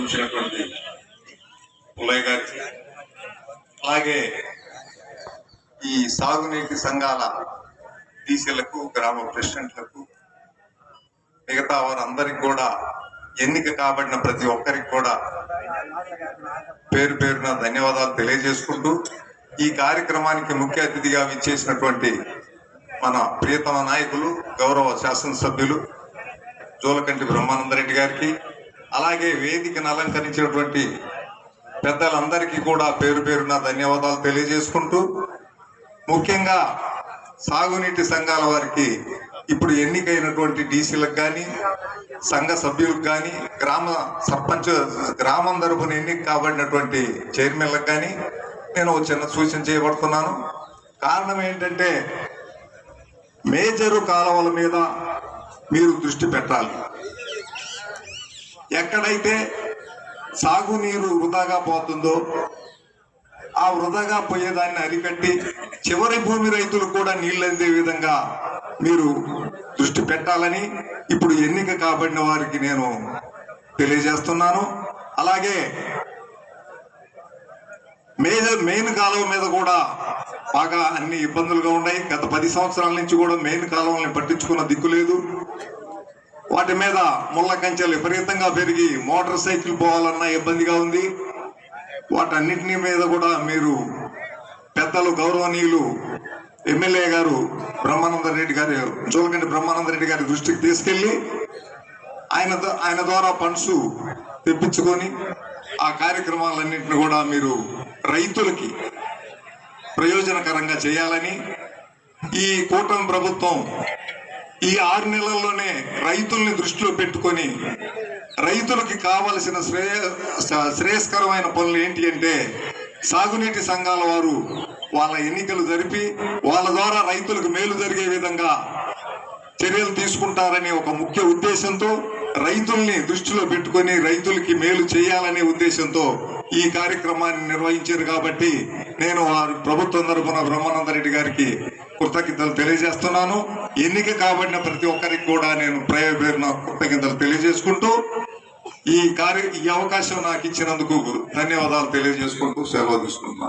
గౌరవించినటువంటి పుల్లయ్య గారికి అలాగే ఈ సాగునీటి సంఘాల డీసీలకు గ్రామ ప్రెసిడెంట్లకు మిగతా వారందరికి కూడా ఎన్నిక కాబడిన ప్రతి ఒక్కరికి కూడా పేరు పేరున ధన్యవాదాలు తెలియజేసుకుంటూ ఈ కార్యక్రమానికి ముఖ్య అతిథిగా విచ్చేసినటువంటి మన ప్రియతమ నాయకులు గౌరవ శాసనసభ్యులు జోలకంటి బ్రహ్మానందరెడ్డి గారికి అలాగే వేదికను అలంకరించినటువంటి పెద్దలందరికీ కూడా పేరు పేరున ధన్యవాదాలు తెలియజేసుకుంటూ ముఖ్యంగా సాగునీటి సంఘాల వారికి ఇప్పుడు ఎన్నికైనటువంటి డీసీలకు కానీ సంఘ సభ్యులకు కానీ గ్రామ సర్పంచ్ గ్రామం తరపున ఎన్నిక కాబడినటువంటి చైర్మన్లకు కానీ నేను ఒక చిన్న సూచన చేయబడుతున్నాను. కారణం ఏంటంటే మేజరు కాలువల మీద మీరు దృష్టి పెట్టాలి. ఎక్కడైతే సాగునీరు వృధాగా పోతుందో ఆ వృధాగా పోయేదాన్ని అరికట్టి చివరి భూమి రైతులు కూడా నీళ్ళు అందే విధంగా మీరు దృష్టి పెట్టాలని ఇప్పుడు ఎన్నిక కాబడిన వారికి నేను తెలియజేస్తున్నాను. అలాగే మేజర్ మెయిన్ కాలువ మీద కూడా బాగా అన్ని ఇబ్బందులుగా ఉన్నాయి. గత పది సంవత్సరాల నుంచి కూడా మెయిన్ కాలువల్ని పట్టించుకున్న దిక్కు లేదు. వాటి మీద ముళ్ళ కంచెలు విపరీతంగా పెరిగి మోటార్ సైకిల్ పోవాలన్న ఇబ్బందిగా ఉంది. వాటన్నిటిని మీద కూడా మీరు పెద్దలు గౌరవనీయులు ఎమ్మెల్యే గారు బ్రహ్మానంద రెడ్డి గారి జోలకండి బ్రహ్మానంద రెడ్డి గారి దృష్టికి తీసుకెళ్ళి ఆయన ఆయన ద్వారా ఫండ్స్ తెప్పించుకొని ఆ కార్యక్రమాలన్నింటిని కూడా మీరు రైతులకి ప్రయోజనకరంగా చేయాలని ఈ కూటమి ప్రభుత్వం ఈ ఆరు నెలల్లోనే రైతుల్ని దృష్టిలో పెట్టుకొని రైతులకి కావలసిన శ్రేయ శ్రేయస్కరమైన పనులు ఏంటి అంటే సాగునీటి సంఘాల వారు వాళ్ళ ఎన్నికలు జరిపి వాళ్ళ ద్వారా రైతులకు మేలు జరిగే విధంగా చర్యలు తీసుకుంటారనే ఒక ముఖ్య ఉద్దేశంతో రైతుల్ని దృష్టిలో పెట్టుకొని రైతులకి మేలు చేయాలనే ఉద్దేశంతో ఈ కార్యక్రమాన్ని నిర్వహించారు కాబట్టి నేను వారి ప్రభుత్వం తరఫున బ్రహ్మానంద రెడ్డి గారికి కృతజ్ఞతలు తెలియజేస్తున్నాను. ఎన్నిక కాబడిన ప్రతి ఒక్కరికి కూడా నేను ప్రయోగ పేరున కృతజ్ఞతలు తెలియజేసుకుంటూ ఈ కార్య ఈ అవకాశం నాకు ఇచ్చినందుకు ధన్యవాదాలు తెలియజేసుకుంటూ సెలవు తీసుకుంటున్నాను.